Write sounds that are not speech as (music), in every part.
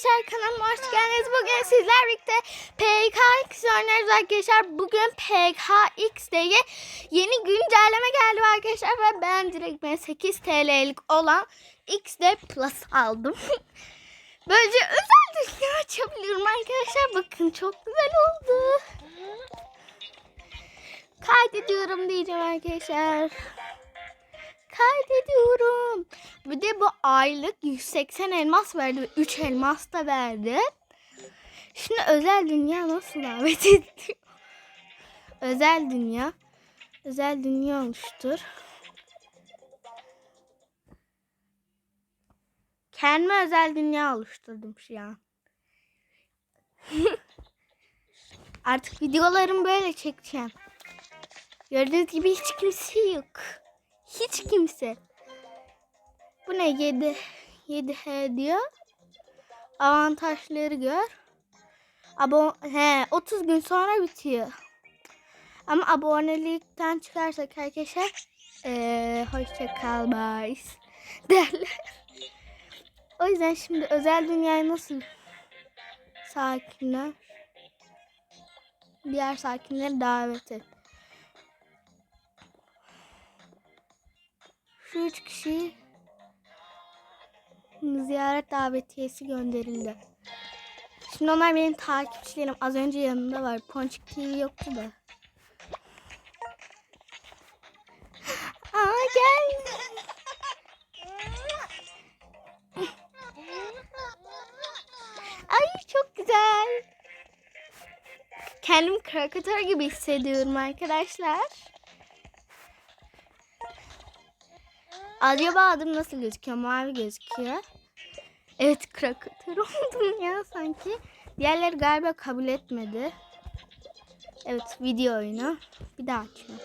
arkadaşlar kanalıma hoş geldiniz. Bugün sizler birlikte PKX oynuyoruz arkadaşlar. Bugün PKX'de yeni güncelleme geldi arkadaşlar ve ben direkt ben 8 TL'lik olan XD Plus aldım. (laughs) Böylece özel dünya açabiliyorum arkadaşlar. Bakın çok güzel oldu. Kaydediyorum diyeceğim arkadaşlar kaydediyorum. Bir de bu aylık 180 elmas verdi. ve 3 elmas da verdi. Şimdi özel dünya nasıl davet (laughs) ediyor? Özel dünya. Özel dünya oluştur. Kendime özel dünya oluşturdum şu an. (laughs) Artık videolarımı böyle çekeceğim. Gördüğünüz gibi hiç kimse yok. Hiç kimse. Bu ne 7 7H diyor. Avantajları gör. Abon he 30 gün sonra bitiyor. Ama abonelikten çıkarsak arkadaşlar ee, hoşça kal bye (laughs) derler. O yüzden şimdi özel dünyayı nasıl sakinler diğer sakinleri davet et. Şu üç kişi ziyaret davetiyesi gönderildi. Şimdi onlar benim takipçilerim. Az önce yanında var. Ponçik TV yoktu da. Aa gel. Ay çok güzel. Kendimi karikatür gibi hissediyorum arkadaşlar. Acaba adım nasıl gözüküyor? Mavi gözüküyor. Evet krakatör (laughs) oldum ya sanki. Diğerleri galiba kabul etmedi. Evet video oyunu. Bir daha açıyorum.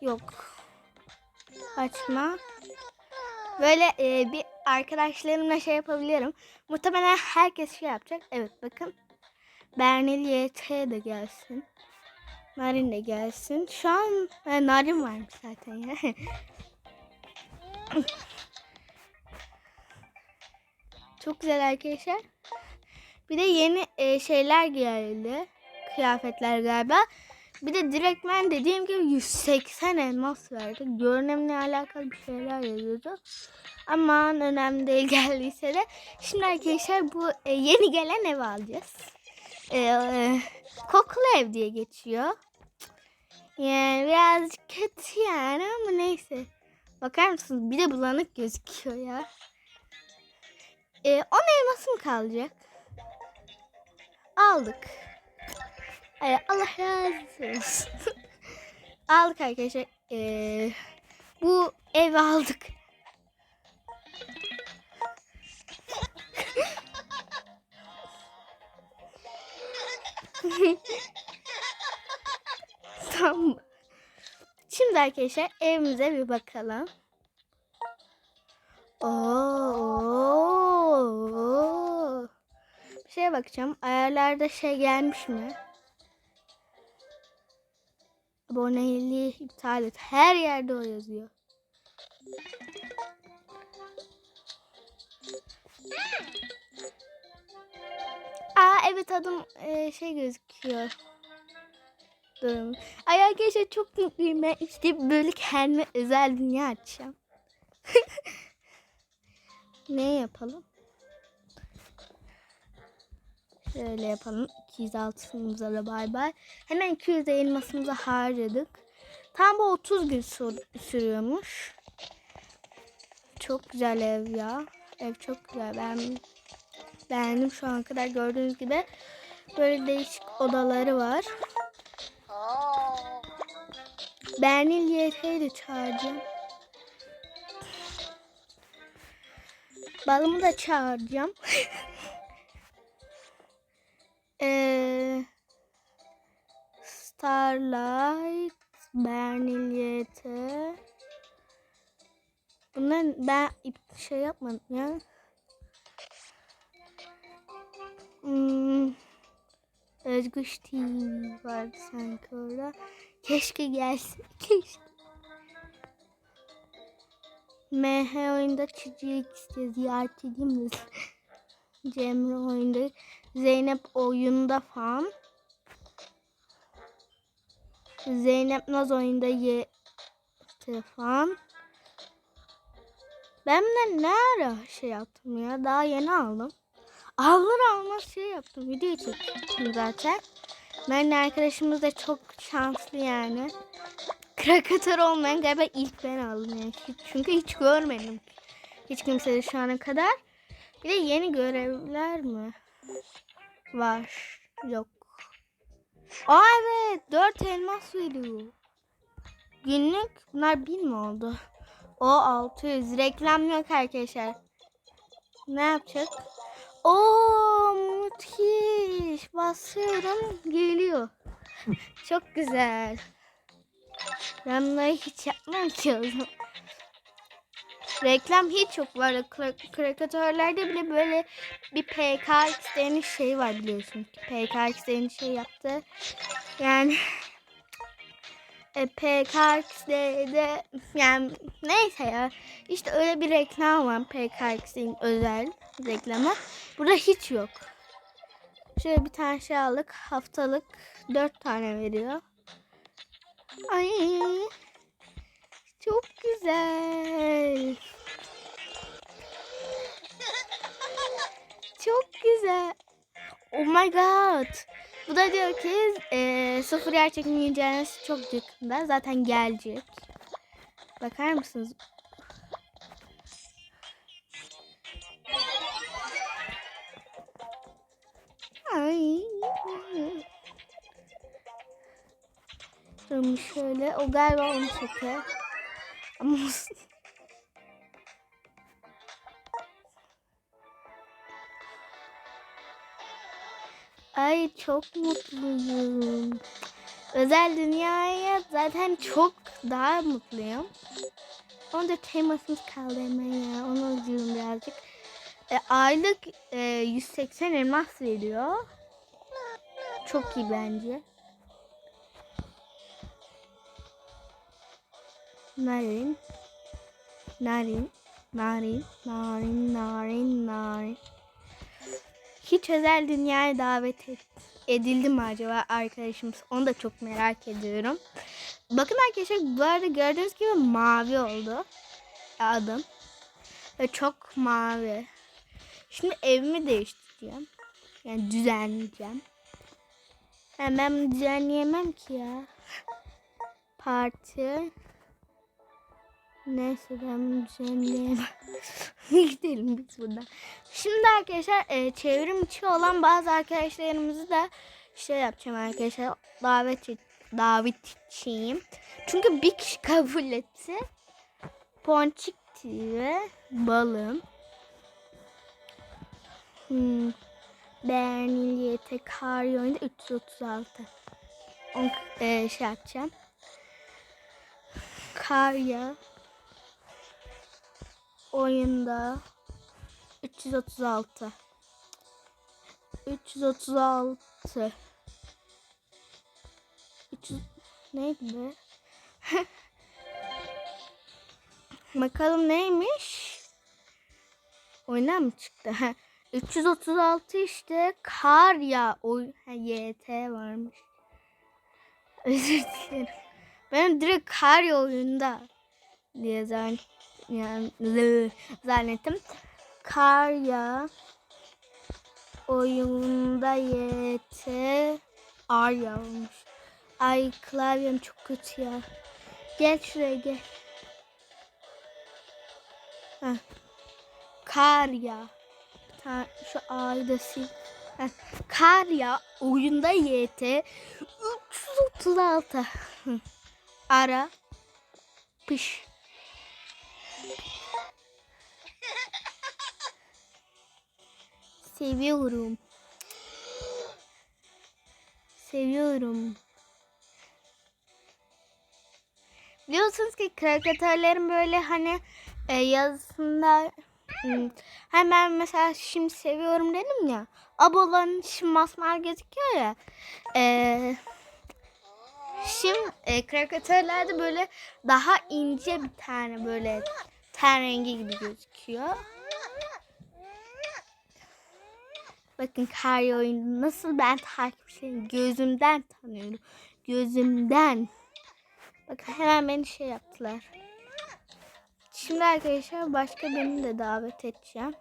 Yok. Açma. Böyle e, bir arkadaşlarımla şey yapabilirim. Muhtemelen herkes şey yapacak. Evet bakın. Bernil YT de gelsin. Narin de gelsin. Şu an e, Narin varmış zaten ya. (laughs) Çok güzel arkadaşlar. Bir de yeni e, şeyler geldi. Kıyafetler galiba. Bir de direktmen dediğim gibi 180 elmas verdi. Görünümle alakalı bir şeyler yazıyordu. Aman önemli değil (laughs) geldiyse de. Şimdi arkadaşlar bu e, yeni gelen ev alacağız. E, e, kokulu ev diye geçiyor. Yani birazcık kötü yani ama neyse. Bakar mısınız? Bir de bulanık gözüküyor ya. Ee, 10 elması mı kalacak? Aldık. Ee, Allah razı olsun. (laughs) aldık arkadaşlar. Ee, bu ev aldık. (laughs) tamam. Şimdi arkadaşlar evimize bir bakalım. Oo. Bir şeye bakacağım. Ayarlarda şey gelmiş mi? Aboneliği iptal et. Her yerde o yazıyor. Aa evet adım e, şey gözüküyor. Durun. Ay arkadaşlar çok mutluyum ben. İşte böyle kendime özel dünya açacağım. (laughs) ne yapalım? Şöyle yapalım. 206'mıza da bay bay. Hemen 200 elmasımızı harcadık. Tam bu 30 gün sür- sürüyormuş. Çok güzel ev ya. Ev çok güzel. Ben beğendim şu an kadar gördüğünüz gibi. Böyle değişik odaları var. Bernil YT'yi de çağıracağım. Balımı da çağıracağım. (laughs) ee, Starlight, Bernil YT. Bunlar ben şey yapmadım ya. Özgüç TV vardı sanki orada. Keşke gelsin. (laughs) Keşke. MH oyunda çiçeği ziyaret edeyim mi? (laughs) Cemre oyunda. Zeynep oyunda falan. Zeynep Naz oyunda ye telefon. Ben de ne ara şey yaptım ya? Daha yeni aldım. Alır almaz şey yaptım. Video çektim zaten. Ben arkadaşımız da çok şanslı yani. Krakatör olmayan galiba ilk ben aldım yani. Çünkü hiç görmedim. Hiç kimse de şu ana kadar. Bir de yeni görevler mi? Var. Yok. Aa evet. Dört elmas veriyor. Günlük bunlar bin mi oldu? O 600. Reklam yok arkadaşlar. Ne yapacak? Oo müthiş. Basıyorum geliyor. (laughs) Çok güzel. Ben bunları hiç yapmam ki o zaman. Reklam hiç yok bu arada. Kra- Karikatürlerde bile böyle bir PKX denen şey var biliyorsun. PKX denen şey yaptı. Yani (laughs) e, PKX'de de yani neyse ya. İşte öyle bir reklam var PKX'in özel reklamı. Burada hiç yok. Şöyle bir tane şey aldık. Haftalık dört tane veriyor. Ay çok güzel. Çok güzel. Oh my god. Bu da diyor ki e, sıfır yer çekimi çok yakında. Zaten gelecek. Bakar mısınız? Ay. Durmuş şöyle. O galiba onu çeker. Ama Ay çok mutluyum. Özel dünyaya zaten çok daha mutluyum. Onu da temasımız kaldı hemen ya. Onu üzüyorum birazcık. E, aylık e, 180 elmas veriyor. Çok iyi bence. Narin. Narin. Narin. Narin. Narin. Narin. Hiç özel dünyaya davet et, edildi mi acaba arkadaşımız? Onu da çok merak ediyorum. Bakın arkadaşlar bu arada gördüğünüz gibi mavi oldu adım. Ve çok mavi. Şimdi evimi değiştireceğim. Yani düzenleyeceğim. Yani düzenleyemem ki ya. Parti. Neyse ben düzenleyemem. (laughs) Gidelim biz buradan. Şimdi arkadaşlar e, çevrim içi olan bazı arkadaşlarımızı da şey yapacağım arkadaşlar. Davet et, davet edeceğim. Çünkü bir kişi kabul etti. Ponçik ve balım. Hmm. Beğeniliyete kar oyunda 336. Onu e, şey yapacağım. Karya oyunda 336 336 300 neydi? (laughs) Bakalım neymiş? Oyuna mı çıktı? (laughs) Ha, 336 işte kar ya oy YT varmış. (laughs) Özür dilerim. Ben direkt kar oyunda diye zan yani zannettim. Kar ya oyunda YT Arya olmuş. Ay klavyem çok kötü ya. Gel şuraya gel. Heh. Kar ya. Tane şu A'yı da sil. Heh. Kar ya oyunda YT 336. Hı. Ara. Pış. Seviyorum. Seviyorum. Biliyorsunuz ki karikatürlerin böyle hani e, yazısında hemen mesela şimdi seviyorum dedim ya. Ablaların şimdi masmavi gözüküyor ya. E, şimdi e, karikatürlerde böyle daha ince bir tane böyle ten rengi gibi gözüküyor. Bakın kar oyunu nasıl ben takipçiyim. Gözümden tanıyorum. Gözümden. Bakın hemen beni şey yaptılar. Şimdi arkadaşlar başka birini de davet edeceğim.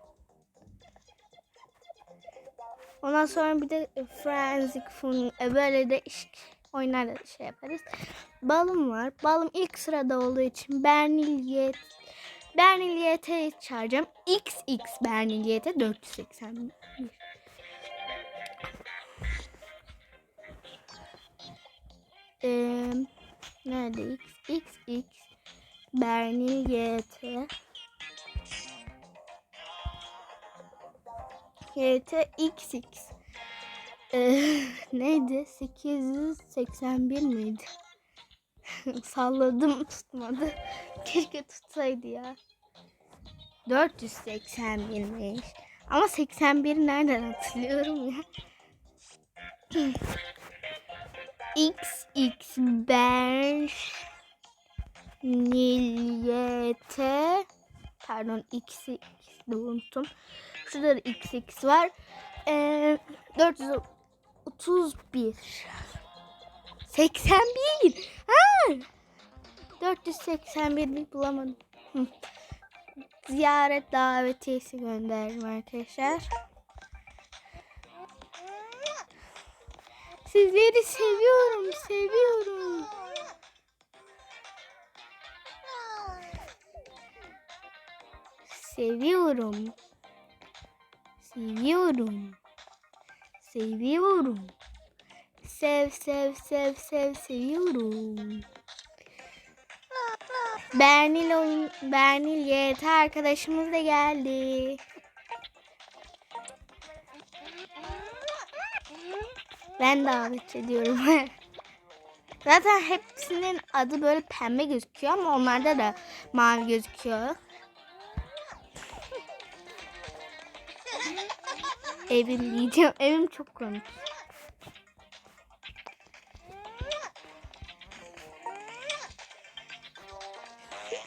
Ondan sonra bir de Frenzy Fun e, böyle de da şey yaparız. Balım var. Balım ilk sırada olduğu için Bernil Yet Bernil Yet'e çağıracağım. XX Bernil Yet'e 481. Ee, nerede X? XX Bernil YT YT XX ee, (laughs) neydi? 881 miydi? (laughs) Salladım tutmadı. (laughs) Keşke tutsaydı ya. 481'miş. Ama 81 nereden hatırlıyorum ya? XX Bench Nilyete pardon X'i de unuttum. Şurada da XX var. Ee, 431 81 ha! 481 bir bulamadım. Ziyaret davetiyesi gönderdim arkadaşlar. Sizleri seviyorum, seviyorum. Seviyorum. Seviyorum. Seviyorum. Sev sev sev sev seviyorum. Bernil oyun Bernil YT arkadaşımız da geldi. Ben davet ediyorum. (laughs) Zaten hepsinin adı böyle pembe gözüküyor ama onlarda da mavi gözüküyor. (laughs) Evim diyeceğim. Evim çok komik.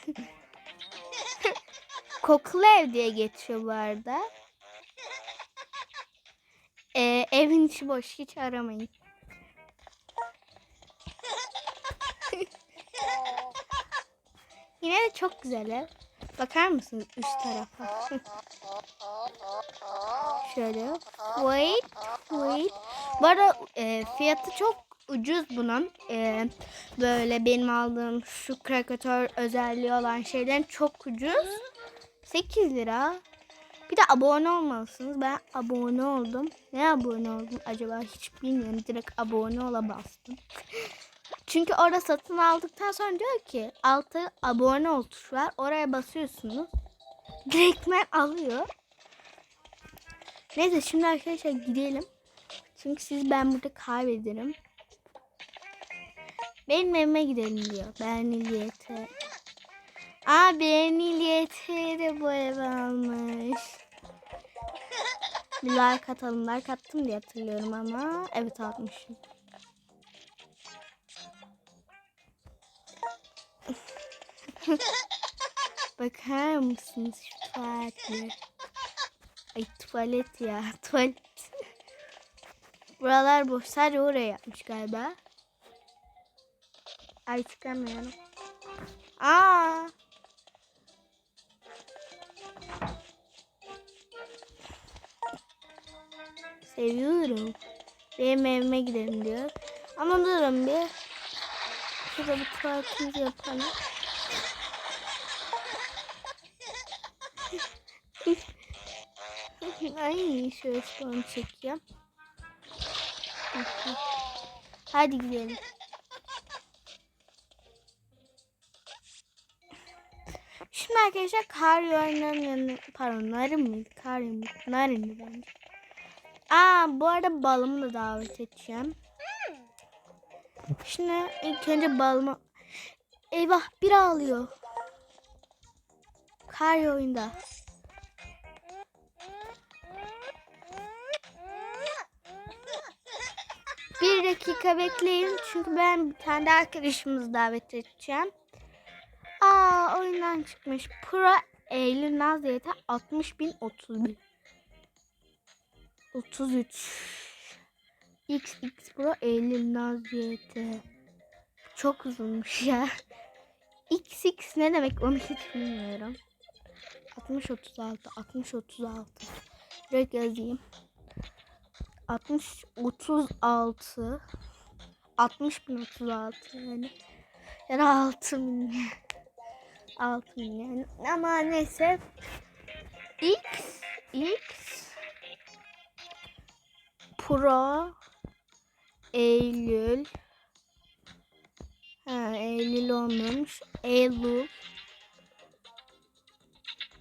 (laughs) Kokulu ev diye geçiyor bu arada. Ee, evin içi boş. Hiç aramayın. Yine de çok güzel ev. Bakar mısınız üst tarafa? (laughs) Şöyle. Wait, wait. Bu arada e, fiyatı çok ucuz bunun. E, böyle benim aldığım şu krakatör özelliği olan şeylerin çok ucuz. 8 lira. Bir de abone olmalısınız. Ben abone oldum. Ne abone oldum acaba hiç bilmiyorum. Direkt abone ola bastım. Çünkü orada satın aldıktan sonra diyor ki altı abone ol tuşu var. Oraya basıyorsunuz. Direktmen alıyor. Neyse şimdi arkadaşlar gidelim. Çünkü siz ben burada kaybederim. Benim evime gidelim diyor. Berniliyete. Aa Berniliyete de bu ev almış. Bir like atalım. Like attım diye hatırlıyorum ama. Evet atmışım. (laughs) Bakar mısınız şu tuvalete? Ay tuvalet ya. (laughs) Tuvalet. Buralar boş. Sadece oraya yapmış galiba. Ay çıkamıyorum. Aa. Seviyorum. Benim evime gidelim diyor. Ama durun bir. Şurada bir tuvaletimizi yapalım. (laughs) Ay şöyle spawn çekeceğim. Hadi gidelim. Şimdi arkadaşlar kar oyunların yanı pardon narın mıydı? Kar? Narındı bence. Aa bu arada balımı da davet edeceğim. Şimdi ilk önce balımı Eyvah bir ağlıyor. Kar oyunda. Bir dakika bekleyin çünkü ben bir tane de arkadaşımızı davet edeceğim. Aa oyundan çıkmış. Pro Eylül Naz YT 60.031 33 XX Pro Eylül Naz YT Çok uzunmuş ya. XX ne demek onu hiç bilmiyorum. 60 36 60 36 Direkt yazayım. 60 36 60 bin 36 yani. Ya da 6 bin. 6 bin yani. Ama neyse. X X Pro Eylül Ha Eylül olmamış. Eylül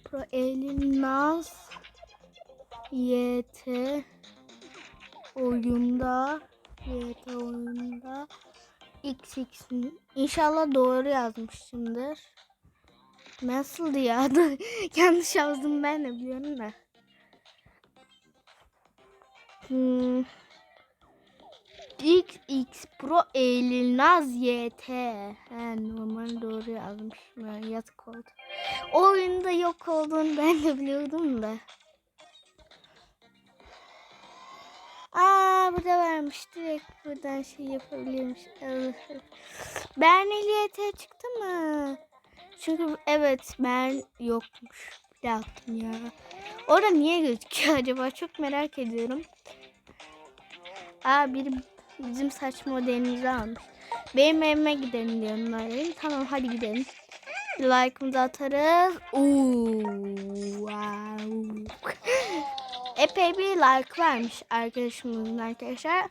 Pro Eylül Naz YT oyunda YT oyunda XX İnşallah doğru yazmışımdır. Nasıldı ya? (laughs) Yanlış yazdım ben de biliyorum da. Hmm. XX Pro Eylül Naz YT. He, normal doğru yazmışım. Yani yazık oldu. O oyunda yok olduğunu ben de biliyordum da. Aa burada varmış. Direkt buradan şey yapabiliyormuş. Berneli YT çıktı mı? Çünkü evet ben yokmuş. Bir ya. Orada niye gözüküyor acaba? Çok merak ediyorum. Aa biri bizim saç modelimizi almış. Benim evime gidelim diyorum Narin. Tamam hadi gidelim. Like'ımızı atarız. Oo, wow. Epey bir like vermiş arkadaşımızın arkadaşlar.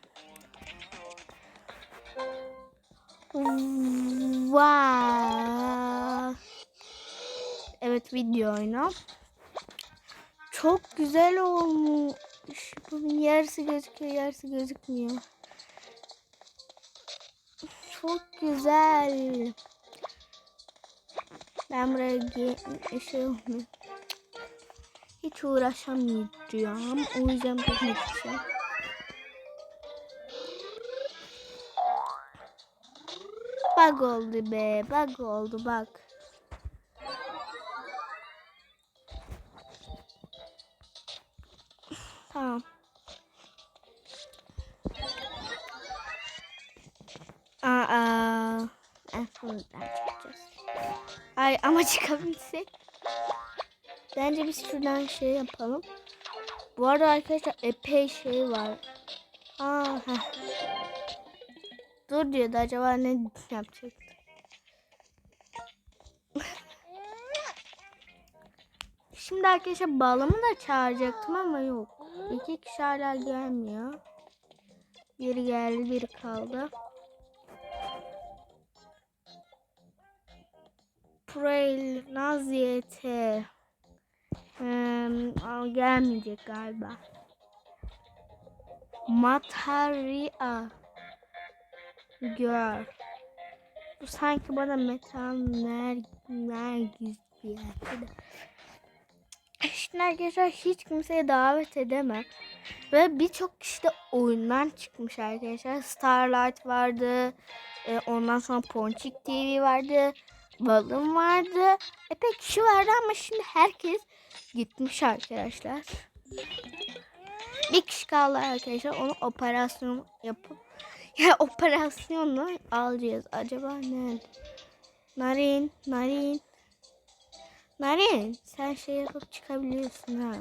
Wow. Evet video oyunu. Çok güzel olmuş. Bunun yarısı gözüküyor, yarısı gözükmüyor. Çok güzel. Ben buraya şey olmuyor. Hiç uğraşamayacağım. O yüzden bakmak için. Bug oldu be. Bug oldu bak. Tamam. Aa, en sonunda çıkacağız. Ay ama (laughs) çıkabilsek. Bence biz şuradan şey yapalım. Bu arada arkadaşlar epey şey var. Aa, heh. Dur diyordu acaba ne yapacaktı? (laughs) Şimdi arkadaşlar bağlamı da çağıracaktım ama yok. İki kişi hala gelmiyor. Biri geldi biri kaldı. Prail Naziyete hmm, gelmeyecek galiba. Mataria Gör. Bu sanki bana metal ner nergiz bir yerde. Şimdi arkadaşlar hiç kimseye davet edemem. Ve birçok kişi de oyundan çıkmış arkadaşlar. Starlight vardı. E, ondan sonra Ponçik TV vardı. Balım vardı. Epey kişi vardı ama şimdi herkes gitmiş arkadaşlar. Bir kişi kaldı arkadaşlar. Onu operasyon yapıp (laughs) ya operasyonla alacağız. Acaba ne? Narin, Narin. Narin sen şey yapıp çıkabiliyorsun ha.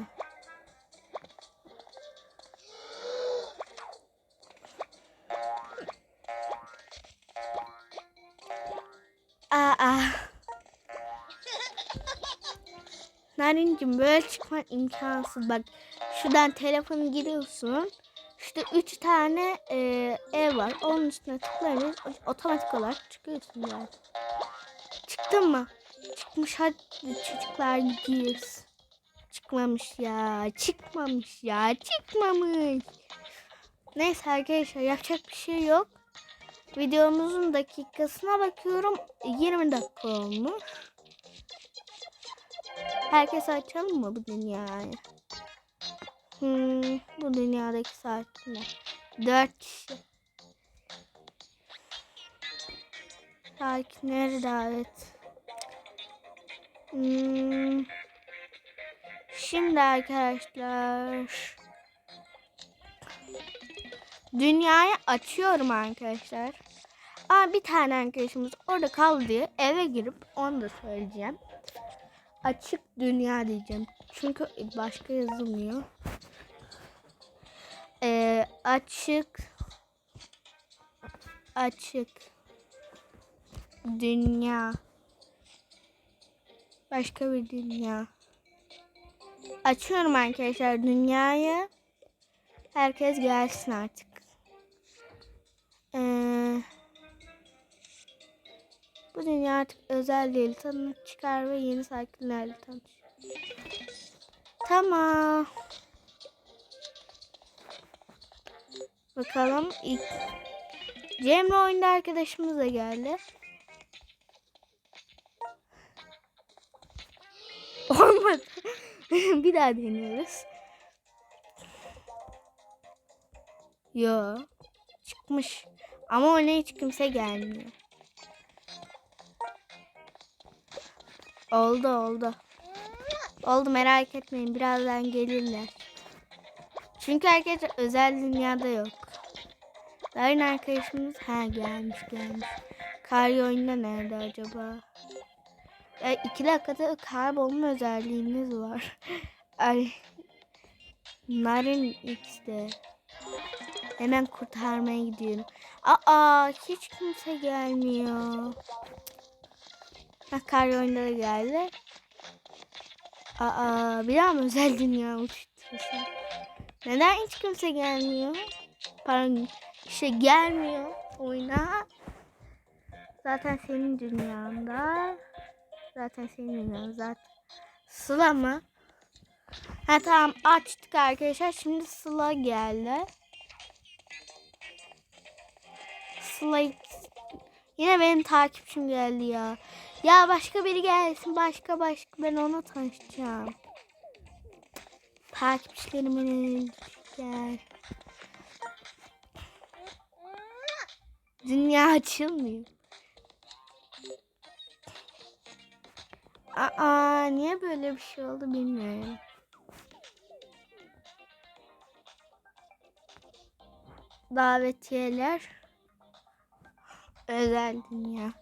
Aa. Narincim böyle çıkman imkansız. Bak şuradan telefonu giriyorsun. İşte üç tane e, ev var. Onun üstüne tıklayınca otomatik olarak çıkıyorsun yani. Çıktın mı? Çıkmış hadi çocuklar gidiyoruz. Çıkmamış ya. Çıkmamış ya. Çıkmamış. Neyse arkadaşlar yapacak bir şey yok. Videomuzun dakikasına bakıyorum. 20 dakika olmuş. Herkes açalım mı bu dünyayı? Hmm, bu dünyadaki saatler. Dört kişi. Sakinleri davet. Hmm. Şimdi arkadaşlar dünyayı açıyorum arkadaşlar. Aa, bir tane arkadaşımız orada kaldı eve girip onu da söyleyeceğim. Açık dünya diyeceğim. Çünkü başka yazılmıyor. Ee, açık açık dünya başka bir dünya. Açıyorum arkadaşlar dünyayı. Herkes gelsin artık. Ee, bu dünya artık özel değil. Tanı çıkar ve yeni sakinlerle tanış tamam. Bakalım ilk Cemre oyunda arkadaşımız da geldi. Olmadı. (laughs) bir daha deniyoruz. Yo. Çıkmış. Ama ona hiç kimse gelmiyor. Oldu oldu. Oldu merak etmeyin. Birazdan gelirler. Çünkü arkadaşlar özel dünyada yok. Darin arkadaşımız ha gelmiş gelmiş. Kar oyunda nerede acaba? E, iki dakikada kaybolma özelliğiniz var. (laughs) Ay. Narin X'de. Hemen kurtarmaya gidiyorum. Aa hiç kimse gelmiyor. Ha kar oyunda da geldi. Aa bir daha mı özel dünya uçturuyorsun? Neden hiç kimse gelmiyor? Pardon işte gelmiyor oyuna. Zaten senin dünyanda. Zaten dünyan zaten. Sıla mı? Ha tamam açtık arkadaşlar. Şimdi Sıla geldi. Sıla yine benim takipçim geldi ya. Ya başka biri gelsin. Başka başka ben ona tanışacağım. Takipçilerimin gel. Dünya açılmıyor. Aa niye böyle bir şey oldu bilmiyorum. Davetiyeler özel dünya.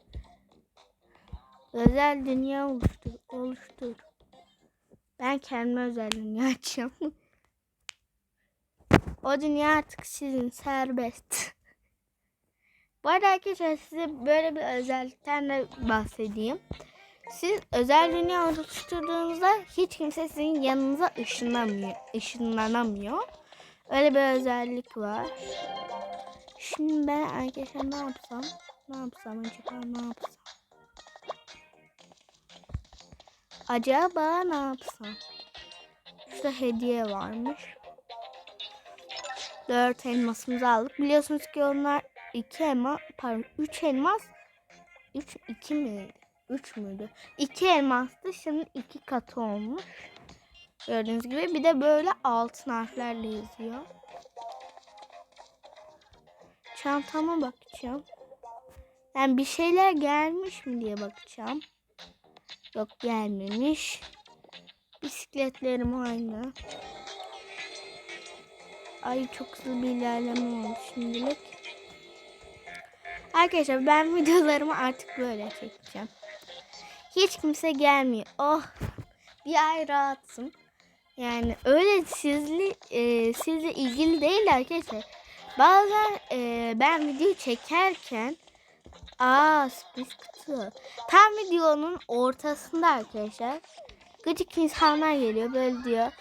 Özel dünya oluştur. Oluştur. Ben kendime özel dünya açacağım. (laughs) o dünya artık sizin serbest. (laughs) Bu arada arkadaşlar size böyle bir özellikten de bahsedeyim. Siz özel dünya oluşturduğunuzda hiç kimse sizin yanınıza ışınlamıyor, ışınlanamıyor. Öyle bir özellik var. Şimdi ben arkadaşlar ne yapsam? Ne yapsam acaba ne yapsam? Acaba ne yapsam? Şurada hediye varmış. Dört elmasımızı aldık. Biliyorsunuz ki onlar iki elma, pardon üç elmas. Üç, iki miydi? Üç müydü? İki elmastı. Şimdi iki katı olmuş. Gördüğünüz gibi. Bir de böyle altın harflerle yazıyor. Çantama bakacağım. Yani bir şeyler gelmiş mi diye bakacağım. Yok gelmemiş. Bisikletlerim aynı. Ay çok hızlı bir ilerleme oldu şimdilik. Arkadaşlar ben (laughs) videolarımı artık böyle çekeceğim. Hiç kimse gelmiyor. Oh bir ay rahatsın. Yani öyle sizli e, sizle ilgili değil arkadaşlar. Bazen e, ben video çekerken aa sürpriz kutu. Tam videonun ortasında arkadaşlar gıcık insanlar geliyor böyle diyor.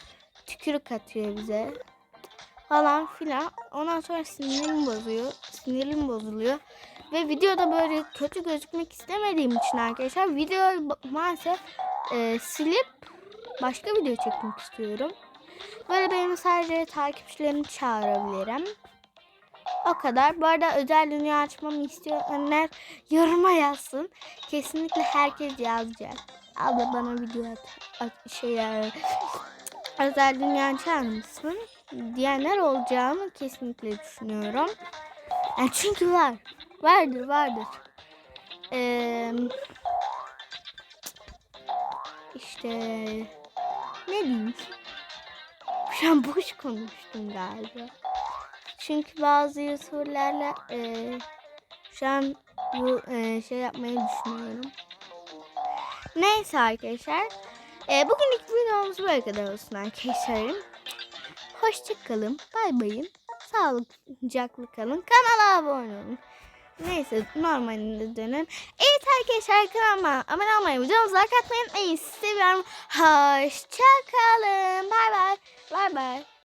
Tükürük atıyor bize falan filan. Ondan sonra sinirim bozuyor. Sinirim bozuluyor. Ve videoda böyle kötü gözükmek istemediğim için arkadaşlar videoyu maalesef e, silip başka video çekmek istiyorum. Böyle benim sadece takipçilerimi çağırabilirim. O kadar. Bu arada özel dünya açmamı isteyenler yoruma yazsın. Kesinlikle herkes yazacak. Abla bana video at, at şey ya, özel dünya açar mısın? Diyenler olacağını kesinlikle düşünüyorum. Yani çünkü var. Vardır vardır. Ee, işte ne diyeyim? Şu an boş konuştum galiba. Çünkü bazı youtuberlerle e, şu an bu e, şey yapmayı düşünüyorum. Neyse arkadaşlar. E, bugünlük videomuz böyle kadar olsun arkadaşlarım. Hoşçakalın. Bay bayın. Sağlıcakla kalın. Kanala abone olun. Neyse normalinde dönün. Evet arkadaşlar kanalıma abone olmayı, videomuza like atmayı unutmayın. Sizi seviyorum. Hoşçakalın. Bay bay. Bay bay.